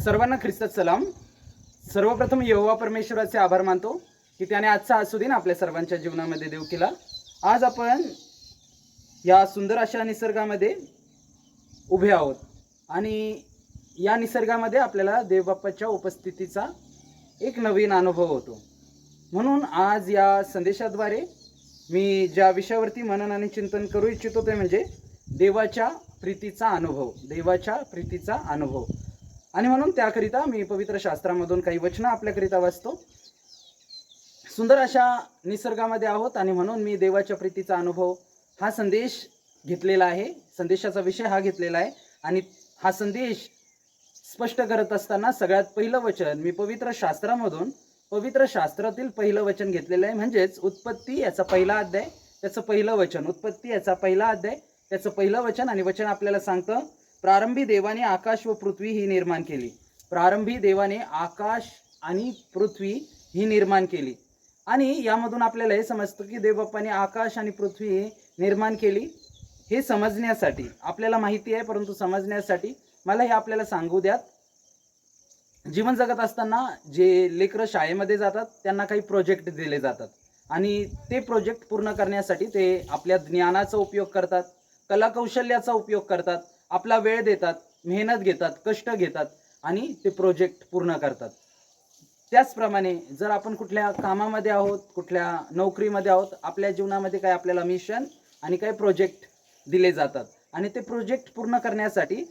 सर्वांना ख्रिस्त सलाम. सर्वप्रथम यहोवा परमेश्वराचे आभार मानतो की त्याने आजचा असू दिन आपल्या सर्वांच्या जीवनामध्ये देऊ केला. आज आपण या सुंदर अशा निसर्गामध्ये उभे आहोत आणि या निसर्गामध्ये आपल्याला देवबाप्पाच्या उपस्थितीचा एक नवीन अनुभव होतो. म्हणून आज या संदेशाद्वारे मी ज्या विषयावरती मनन आणि चिंतन करू इच्छितो ते म्हणजे देवाच्या प्रीतीचा अनुभव देवाच्या प्रीतीचा अनुभव. आणि म्हणून त्याकरिता मी पवित्र शास्त्रामधून काही वचनं आपल्याकरिता वाचतो. सुंदर अशा निसर्गामध्ये आहोत आणि म्हणून मी देवाच्या प्रीतीचा अनुभव हा संदेश घेतलेला आहे. संदेशाचा विषय हा घेतलेला आहे. आणि हा संदेश स्पष्ट करत असताना सगळ्यात पहिलं वचन मी पवित्र शास्त्रामधून पवित्र शास्त्रातील पहिलं वचन घेतलेलं आहे. म्हणजेच उत्पत्ती याचा पहिला अध्याय त्याचं पहिलं वचन उत्पत्ती याचा पहिला अध्याय त्याचं पहिलं वचन आणि वचन आपल्याला सांगतं प्रारंभी देवाने आकाश व पृथ्वी ही निर्माण केली. प्रारंभी देवाने आकाश आणि पृथ्वी ही निर्माण केली. आणि यामधून आपल्याला हे समजतं की देवबाप्पाने आकाश आणि पृथ्वी निर्माण केली. हे समजण्यासाठी आपल्याला माहिती आहे परंतु समजण्यासाठी मला हे आपल्याला सांगू द्यात. जीवन जगत असताना जे लेकरं शाळेमध्ये जातात त्यांना काही प्रोजेक्ट दिले जातात. आणि ते प्रोजेक्ट पूर्ण करण्यासाठी ते आपल्या ज्ञानाचा उपयोग करतात कलाकौशल्याचा उपयोग करतात. आपला वेळ देतात मेहनत घेतात कष्ट घेतात आणि ते प्रोजेक्ट पूर्ण करतात. त्याचप्रमाणे जर आपण कुठल्या कामामध्ये आहोत कुठल्या नोकरीमध्ये आहोत आपल्या जीवनामध्ये काय आपल्याला मिशन आणि काही प्रोजेक्ट दिले जातात आणि ते प्रोजेक्ट पूर्ण करण्यासाठी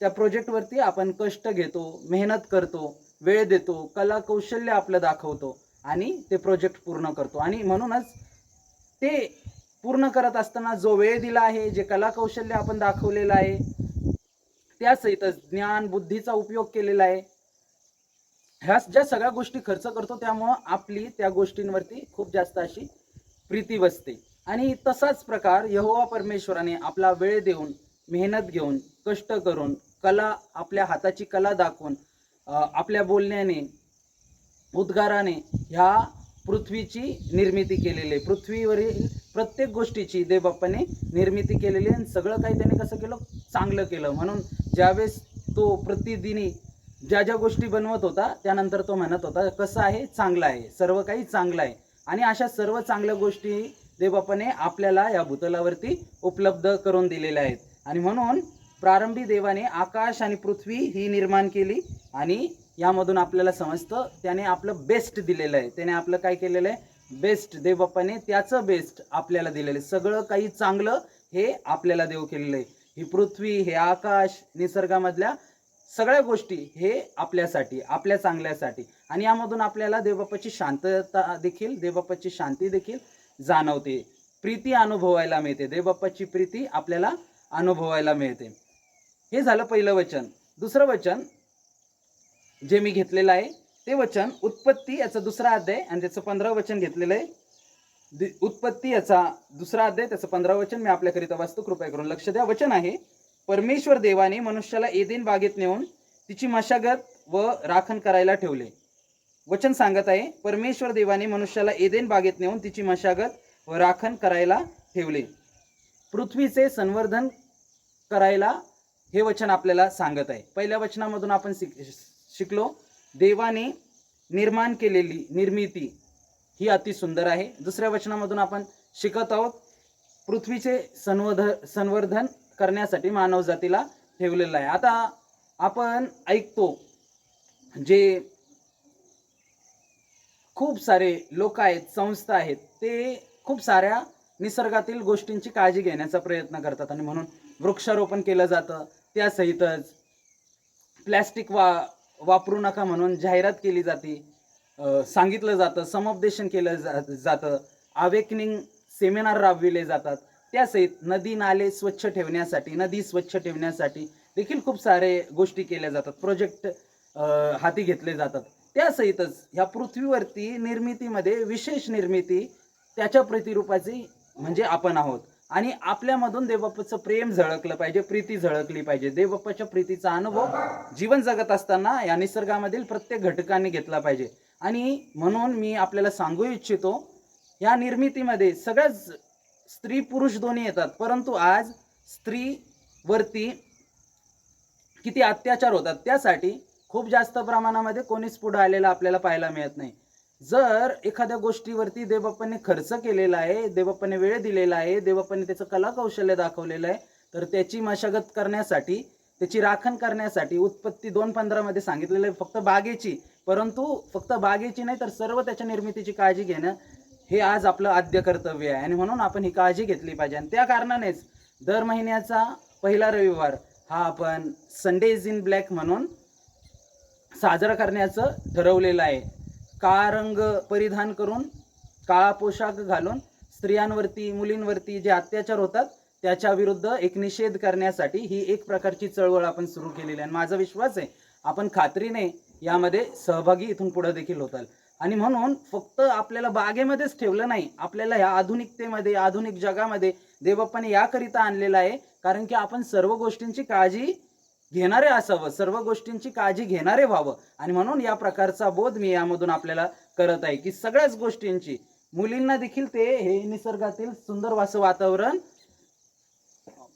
त्या प्रोजेक्टवरती आपण कष्ट घेतो मेहनत करतो वेळ देतो कला कौशल्य आपलं दाखवतो आणि ते प्रोजेक्ट पूर्ण करतो. आणि म्हणूनच ते पूर्ण करत असताना जो वेळ दिला आहे जे कलाकौशल्य आपण दाखवलेलं आहे त्यासहितच ज्ञान बुद्धीचा उपयोग केलेला आहे. ह्या ज्या सगळ्या गोष्टी खर्च करतो त्यामुळं आपली त्या गोष्टींवरती खूप जास्त अशी प्रीती बसते. आणि तसाच प्रकार यहोवा परमेश्वराने आपला वेळ देऊन मेहनत घेऊन कष्ट करून कला आपल्या हाताची कला दाखवून आपल्या बोलण्याने उद्गाराने ह्या पृथ्वीची निर्मिती केलेली आहे. पृथ्वीवरील प्रत्येक गोष्टीची देवबाप्पाने निर्मिती केलेली आहे आणि सगळं काही त्याने कसं केलं? चांगलं केलं. म्हणून ज्यावेळेस तो प्रतिदिनी ज्या ज्या गोष्टी बनवत होता त्यानंतर तो म्हणत होता कसं आहे? चांगलं आहे. सर्व काही चांगलं आहे. आणि अशा सर्व चांगल्या गोष्टी देवबाप्पाने आपल्याला या भूतलावरती उपलब्ध करून दिलेल्या आहेत. आणि म्हणून प्रारंभी देवाने आकाश आणि पृथ्वी ही निर्माण केली आणि यामधून आपल्याला समजतं त्याने आपलं बेस्ट दिलेलं आहे. त्याने आपलं काय केलेलं आहे? बेस्ट देवबाप्पाने त्याचं बेस्ट आपल्याला दिलेलं आहे. सगळं काही चांगलं हे आपल्याला देव केलेलं आहे. ही पृथ्वी हे आकाश निसर्गामधल्या सगळ्या गोष्टी हे आपल्यासाठी आपल्या चांगल्यासाठी. आणि यामधून आपल्याला देवबाप्पाची शांतता देखील देवबाप्पाची शांती देखील जाणवते. प्रीती अनुभवायला मिळते. देवबाप्पाची प्रीती आपल्याला अनुभवायला मिळते. हे झालं पहिलं वचन. दुसरं वचन जे मी घेतलेलं आहे ते वचन उत्पत्ती याचा दुसरा अध्याय आणि त्याचं पंधरा वचन घेतलेलं आहे. उत्पत्ती याचा दुसरा अध्याय त्याचं पंधरा वचन मी आपल्याकरिता वाचतो कृपया करून लक्ष द्या. वचन आहे परमेश्वर देवाने मनुष्याला एदेन बागेत नेऊन तिची मशागत व राखण करायला ठेवले. वचन सांगत आहे परमेश्वर देवाने मनुष्याला एदेन बागेत नेऊन तिची मशागत व राखण करायला ठेवले. पृथ्वीचे संवर्धन करायला हे वचन आपल्याला सांगत आहे. पहिल्या वचनामधून आपण शिक शिकलो देवाने निर्माण केलेली निर्मिती ही अति सुंदर आहे. दुसऱ्या वचनामधून आपण शिकत आहोत पृथ्वीचे संवर्ध संवर्धन करण्यासाठी मानवजातीला ठेवलेलं आहे. आता आपण ऐकतो जे खूप सारे लोक आहेत संस्था आहेत ते खूप साऱ्या निसर्गातील गोष्टींची काळजी घेण्याचा प्रयत्न करतात आणि म्हणून वृक्षारोपण केलं जातं त्यासहितच प्लॅस्टिक वा वापरू नका म्हणून जाहिरात केली जाते. सांगितलं जातं समुपदेशन केलं जा जातं. अवेकनिंग सेमिनार राबविले जातात. त्यासहित नदी नाले स्वच्छ ठेवण्यासाठी नदी स्वच्छ ठेवण्यासाठी देखील खूप सारे गोष्टी केल्या जातात. प्रोजेक्ट हाती घेतले जातात. त्यासहितच ह्या पृथ्वीवरती निर्मितीमध्ये विशेष निर्मिती त्याच्या प्रतिरूपाची म्हणजे आपण आहोत. आणि आपल्यामधून देवबाप्पाचं प्रेम झळकलं पाहिजे प्रीती झळकली पाहिजे. देवबाप्पाच्या प्रीतीचा अनुभव जीवन जगत असताना या निसर्गामधील प्रत्येक घटकाने घेतला पाहिजे. आणि म्हणून मी आपल्याला सांगू इच्छितो या निर्मितीमध्ये सगळ्याच स्त्री पुरुष दोन्ही येतात परंतु आज स्त्रीवरती किती अत्याचार होतात त्यासाठी खूप जास्त प्रमाणामध्ये कोणीच पुढं आलेलं आपल्याला पाहायला मिळत नाही. जर एखाद्या गोष्टीवरती देवप्पाने खर्च केलेला आहे देवबाप्पाने वेळ दिलेला आहे देवप्पाने त्याचं कला कौशल्य दाखवलेलं आहे तर त्याची मशागत करण्यासाठी त्याची राखण करण्यासाठी उत्पत्ती दोन पंधरामध्ये सांगितलेलं आहे फक्त बागेची. परंतु फक्त बागेची नाही तर सर्व त्याच्या निर्मितीची काळजी घेणं हे आज आपलं आद्य कर्तव्य आहे. आणि म्हणून आपण ही काळजी घेतली पाहिजे. आणि त्या कारणानेच दर महिन्याचा पहिला रविवार हा आपण संडे इज इन ब्लॅक म्हणून साजरा करण्याचं ठरवलेलं आहे. काळा रंग परिधान करून काळा पोशाख घालून स्त्रियांवरती मुलींवरती जे अत्याचार होतात त्याच्या विरुद्ध एक निषेध करण्यासाठी ही एक प्रकारची चळवळ आपण सुरू केलेली आहे. आणि माझा विश्वास आहे आपण खात्रीने यामध्ये सहभागी इथून पुढे देखील होताल. आणि म्हणून फक्त आपल्याला बागेमध्येच ठेवलं नाही आपल्याला ह्या आधुनिकतेमध्ये आधुनिक जगामध्ये देवप्पाने याकरिता आणलेला आहे कारण की आपण सर्व गोष्टींची काळजी घेणारे असावं सर्व गोष्टींची काळजी घेणारे व्हावं. आणि म्हणून या प्रकारचा बोध मी यामधून आपल्याला करत आहे की सगळ्याच गोष्टींची मुलींना देखील ते हे निसर्गातील सुंदर वास वातावरण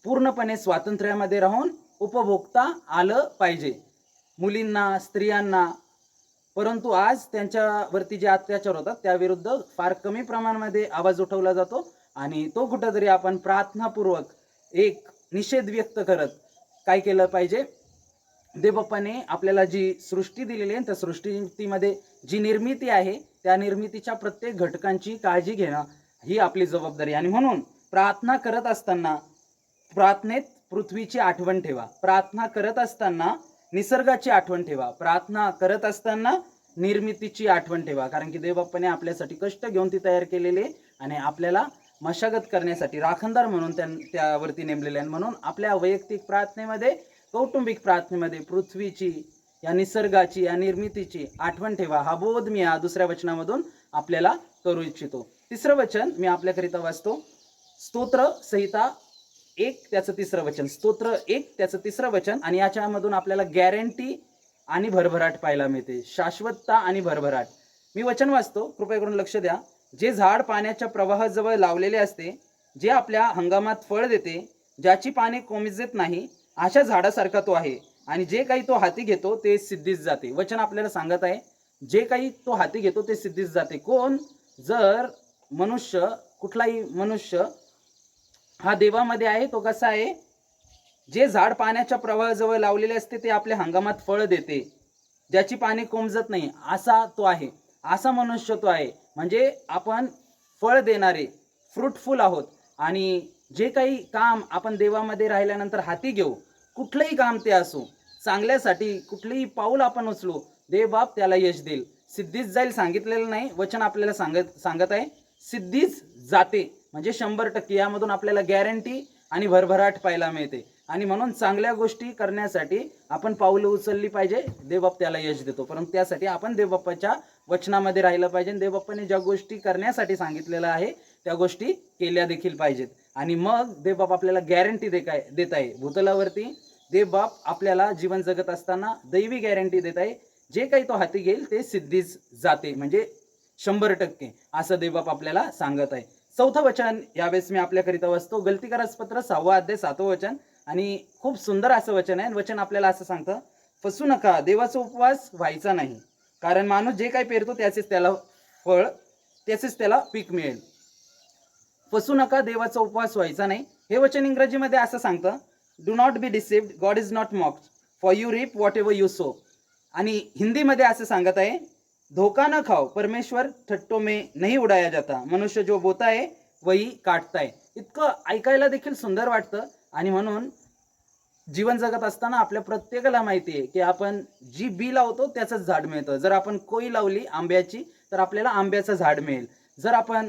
पूर्णपणे स्वातंत्र्यामध्ये राहून उपभोगता आलं पाहिजे. मुलींना स्त्रियांना परंतु आज त्यांच्यावरती जे अत्याचार होतात त्याविरुद्ध फार कमी प्रमाणामध्ये आवाज उठवला जातो. आणि तो कुठंतरी आपण प्रार्थनापूर्वक एक निषेध व्यक्त करत काय केलं पाहिजे? देवबाप्पाने आपल्याला जी सृष्टी दिलेली आहे त्या सृष्टीमध्ये जी निर्मिती आहे त्या निर्मितीच्या प्रत्येक घटकांची काळजी घेणं ही आपली जबाबदारी. आणि म्हणून प्रार्थना करत असताना प्रार्थनेत पृथ्वीची आठवण ठेवा. प्रार्थना करत असताना निसर्गाची आठवण ठेवा. प्रार्थना करत असताना निर्मितीची आठवण ठेवा. कारण की देवबाप्पाने आपल्यासाठी कष्ट घेऊन ती तयार केलेली आहे आणि आपल्याला मशागत करण्यासाठी राखणदार म्हणून त्या त्यावरती नेमलेले आहे म्हणून आपल्या वैयक्तिक प्रार्थनेमध्ये कौटुंबिक प्रार्थनेमध्ये पृथ्वीची या निसर्गाची या निर्मितीची आठवण ठेवा. हा बोध मी या दुसऱ्या वचनामधून आपल्याला करू इच्छितो. तिसरं वचन मी आपल्याकरिता वाचतो. स्तोत्र संहिता एक त्याचं तिसरं वचन. स्तोत्र एक त्याचं तिसरं वचन. आणि याच्यामधून आपल्याला गॅरंटी आणि भरभराट पाहायला मिळते. शाश्वतता आणि भरभराट. मी वचन वाचतो. कृपया करून लक्ष द्या. जे झाड पाण्याच्या प्रवाहाजवळ लावलेले असते जे आपल्या हंगामात फळ देते ज्याची पाने कोमिजत नाही अशा झाडासारखा तो आहे. आणि जे काही तो हाती घेतो ते सिद्धीस जाते. वचन आपल्याला सांगत आहे जे काही तो हाती घेतो ते सिद्धीस जाते. कोण? जर मनुष्य कुठलाही मनुष्य हा देवामध्ये आहे तो कसा आहे? जे झाड पाण्याच्या प्रवाहाजवळ लावलेले असते ते आपल्या हंगामात फळ देते. ज्याची पाने कोमजत नाही असा तो आहे. असा मनुष्य तो आहे. म्हणजे आपण फळ देणारे फ्रुटफुल आहोत. आणि जे काही काम आपण देवामध्ये राहिल्यानंतर हाती घेऊ कुठलंही काम ते असो चांगल्यासाठी कुठलंही पाऊल आपण उचलू देव बाप त्याला यश देईल. सिद्धीच जाईल सांगितलेलं नाही वचन आपल्याला सांगत सांगत आहे. सिद्धीच जाते. म्हणजे शंभर टक्के यामधून आपल्याला गॅरंटी आणि भरभराट पाहायला मिळते. आणि म्हणून चांगल्या गोष्टी करण्यासाठी आपण पाऊलं उचलली पाहिजे. देवबाप त्याला यश देतो. परंतु त्यासाठी आपण देवबाप्पाच्या वचनामध्ये राहिलं पाहिजे. आणि देवबाप्पाने ज्या गोष्टी करण्यासाठी सांगितलेलं आहे त्या गोष्टी केल्या देखील पाहिजेत. आणि मग देवबाप आपल्याला गॅरंटी दे काय देत आहे. भूतलावरती देवबाप आपल्याला जीवन जगत असताना दैवी गॅरंटी देत आहे. जे काही तो हाती घेईल ते सिद्धीच जाते. म्हणजे शंभर टक्के असं देवबाप आपल्याला सांगत आहे. चौथं वचन यावेळेस मी आपल्याकरिता वाचतो. गलतीकारास पत्र सहावा अध्याय सातवं वचन. आणि खूप सुंदर असं वचन आहे. वचन आपल्याला असं सांगतं फसू नका देवाचा उपवास व्हायचा नाही. कारण माणूस जे काही पेरतो त्याचेच त्याला फळ त्याचेच त्याला पीक मिळेल. फसू नका देवाचा उपवास व्हायचा नाही. हे वचन इंग्रजीमध्ये असं सांगतं do not be deceived God is not mocked for you reap whatever you sow आणि हिंदीमध्ये असं सांगत आहे धोका न खाओ परमेश्वर ठट्टो में नहीं उडाया जाता. मनुष्य जो बोता वही काटताय इतकं ऐकायला देखील सुंदर वाटतं. आणि म्हणून जीवन जगत असताना आपल्या प्रत्येकाला माहिती आहे की आपण जी बी लावतो त्याचंच झाड मिळतं. जर आपण कोई लावली आंब्याची तर आपल्याला आंब्याचं झाड मिळेल. जर आपण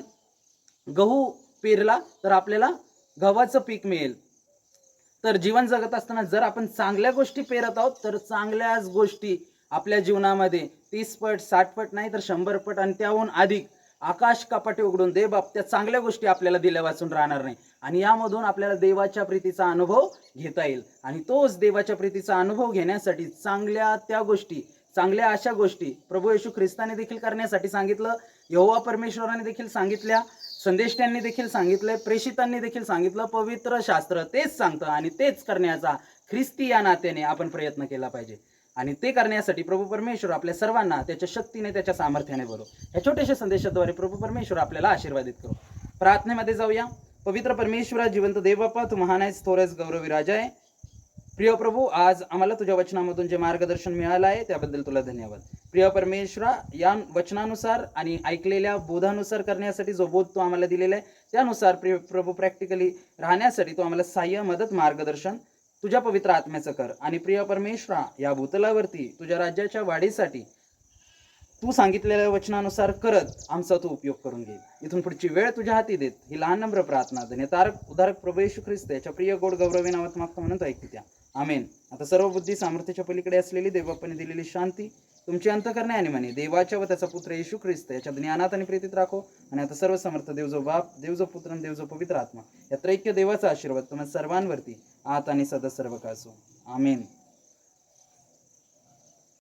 गहू पेरला तर आपल्याला गव्हाचं पीक मिळेल. तर जीवन जगत असताना जर आपण चांगल्या गोष्टी पेरत आहोत तर चांगल्याच गोष्टी आपल्या जीवनामध्ये तीस पट साठ पट नाही तर शंभर पट आणि त्याहून अधिक आकाश कपाटे उघडून दे बाप त्या चांगल्या गोष्टी आपल्याला दिल्या वाचून राहणार नाही. आणि यामधून आपल्याला देवाच्या प्रीतीचा अनुभव घेता येईल. आणि तोच देवाच्या प्रीतीचा अनुभव घेण्यासाठी चांगल्या त्या गोष्टी चांगल्या अशा गोष्टी प्रभू येशू ख्रिस्ताने देखील करण्यासाठी सांगितलं यहोवा परमेश्वराने देखील सांगितल्या संदेष्ट्यांनी देखील सांगितलं प्रेषितांनी देखील सांगितलं पवित्र शास्त्र तेच सांगतं आणि तेच करण्याचा ख्रिस्ती या नात्याने आपण प्रयत्न केला पाहिजे. आणि ते करण्यासाठी प्रभू परमेश्वर आपल्या सर्वांना त्याच्या शक्तीने त्याच्या सामर्थ्याने भरो या छोट्याशा संदेशाद्वारे प्रभू परमेश्वर आपल्याला आशीर्वादित करो. प्रार्थनेमध्ये जाऊया. पवित्र परमेश्वरा जिवंत देवबापा तू महान आहेस थोरस गौरवी राजा आहे. प्रिय प्रभू आज आम्हाला तुझ्या वचनामधून जे मार्गदर्शन मिळालं आहे त्याबद्दल तुला धन्यवाद. प्रिय परमेश्वरा या वचनानुसार आणि ऐकलेल्या बोधानुसार करण्यासाठी जो बोध तू आम्हाला दिलेला आहे त्यानुसार प्रिय प्रभू प्रॅक्टिकली राहण्यासाठी तू आम्हाला सहाय्य मदत मार्गदर्शन तुझ्या पवित्र आत्म्याचं कर. आणि प्रिय परमेश्वरा या भूतलावरती तुझ्या राज्याच्या वाढीसाठी तू सांगितलेल्या वचनानुसार करत आमचा तू उपयोग करून घे. इथून पुढची वेळ तुझ्या हाती देत ही लहान नम्र प्रार्थना धन्य तारक उदारक प्रभू येशू ख्रिस्त याच्या प्रिय गोड गौरवी नावात मागतो म्हणून तो ऐकते त्या आमेन. आता सर्व बुद्धी सामर्थ्याच्या पलीकडे असलेली देवबापाने दिलेली शांती तुमची अंतकरणे आणि म्हणे देवाच्या व त्याचा पुत्र येशू ख्रिस्त याच्या ज्ञानात आणि प्रीतीत राखो. आणि आता सर्व समर्थ देवजो बाप देवजो पुत्र आणि देवजो पवित्र आत्मा या त्रैक्य देवाचा आशीर्वाद तुम्हाला सर्वांवरती. आत आणि सदा सर्व का असो आमेन.